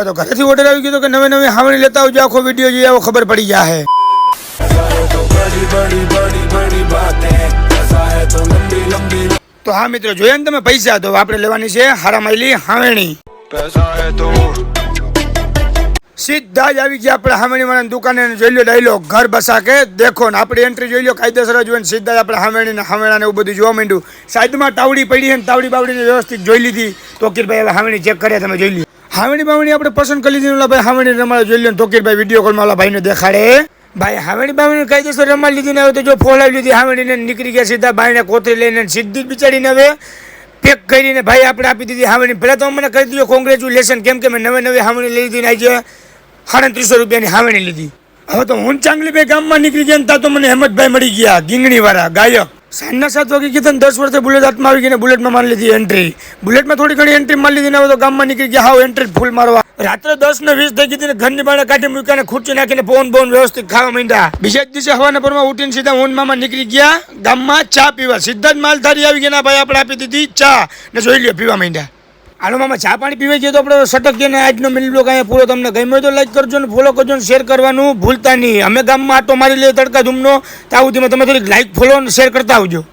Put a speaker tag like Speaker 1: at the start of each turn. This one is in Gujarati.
Speaker 1: હવે તો ઘરેથી ઓર્ડર આવી ગયો કે નવે નવે હાવણી લેતા આવજો. આખો વીડિયો જોઈએ આવો, ખબર પડી જાય તો હા મિત્રો, જોઈએ ને તમે પૈસા તો આપણે લેવાની છે હારામાયલી હાવણી સીધા જ આવી ગયા આપણે હામેણીવાળાની દુકાને જોઈ લો ડાયલો ઘર બસા કે દેખો ને, આપણી એન્ટ્રી જોઈ લો, કાયદેસર જ ને, સીધા જ આપણે હામેણીને, હામેણાને એવું બધું જોવા માંડ્યું. સાઈડમાં તાવડી પડી છે ને તાવડી બાવડીને વ્યવસ્થિત જોઈ લીધી. તોકીરભાઈ હવે હાવેણી ચેક કર્યા તમે જોઈ લો હાવણી બાવણી આપણે પસંદ કરી લીધી ઓલા ભાઈ હાવેણી રમાડે જોઈ લો તોકીરભાઈ વીડિયો કોલમાં ઓલા ભાઈને દેખાડે. ભાઈ હાવેણી બાવણી કાયદેસર રમાડી લીધી ને હવે તો જો ફોલાવી લીધી હાવેણીને નીકળી ગયા સીધા બાઈને કોતરી લઈને સીધી બિચારીને હવે પેક કરીને ભાઈ આપણે આપી દીધી હાવણી. પહેલાં તો મને કહી દીધો કોંગ્રેચ્યુલેશન કેમ કે મેં નવી નવી હાવણી લઈ લીધી ને આજે સાડત્રીસો રૂપિયાની હાવણી લીધી. હવે તો હું ચાંગલી ભાઈ ગામમાં નીકળી ગયા ને ત્યાં તો મને હેમતભાઈ મળી ગયા ગીંગણીવાળા ગાયક. સાંજના સાત વાગે કીધું દસ વર્ષે બુલેટ હાથમાં આવી ગઈને બુલેટમાં મારી લીધી એન્ટ્રી બુલેટમાં થોડી ઘણી એન્ટ્રી મારી લીધી ને તો ગામમાં નીકળી ગયા. હાવ એન્ટ્રી ફૂલ મારવા. રાત્રે દસ ને વીસ થઈ ગઈ ઘરની બાણે કાઢી મૂક્યા ને ખુરચી નાખીને ફોન ફોન વ્યવસ્થિત ખાવા માંડ્યા. બીજા જ દિવસે હવાના પરમાં ઉઠીને સીધા ઊન મામા નીકળી ગયા. ગામમાં ચા પીવા. સીધા જ માલધારી આવી ગયા ભાઈ આપણે આપી દીધી ચા. ને જોઈ લ્યો પીવા માંડ્યા. હાલો મામા ચા પાણી પીવાઈ ગયો તો આપણે સટક જઈને આજનો મિલ બ્લોગ અહીંયા પૂરો તમને ગમ્યો તો લાઈક કરજો ને ફોલો કરજો ને શેર કરવાનું ભૂલતા નહીં. અમે ગામમાં આટો મારી લઈએ તડકા ધૂમનો, ત્યાં સુધીમાં તમે થોડીક લાઈક ફોલો અને શેર કરતા આવજો.